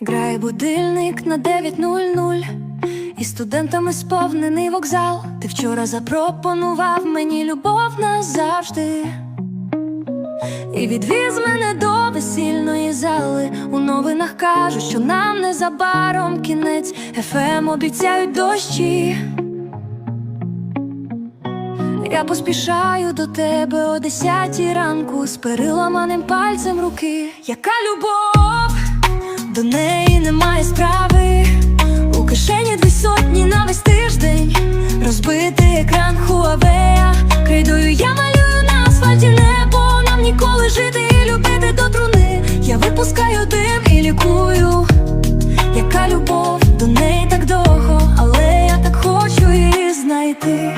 Грає будильник на 9.00 І студентами сповнений вокзал. Ти вчора запропонував мені любов назавжди. І відвіз мене до весільної зали. У новинах кажуть, що нам незабаром кінець. ФМ обіцяють дощі. Я поспішаю до тебе о десятій ранку з переламаним пальцем руки. Яка любов, до неї немає справи. У кишені дві сотні на весь тиждень. Розбитий екран Хуавея. Крейдою я малюю на асфальті небо. Нам ніколи жити і любити до труни. Я випускаю дим і лікую. Яка любов, до неї так довго, але я так хочу її знайти.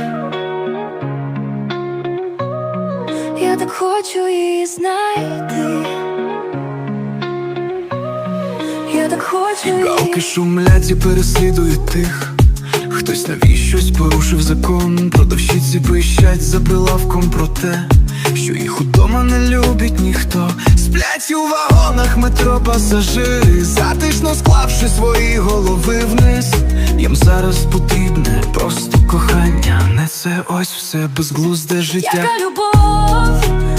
Я так хочу її знайти. Я так хочу Галки шумлять і переслідують тих. Хтось навіщось порушив закон, продавщиці пищать за прилавком про те, що їх удома не любить ніхто. Сплять у вагонах метро пасажири, затишно склавши свої голови вниз. Їм зараз потрібне просто кохання, не це ось все безглузде життя. Яка любов,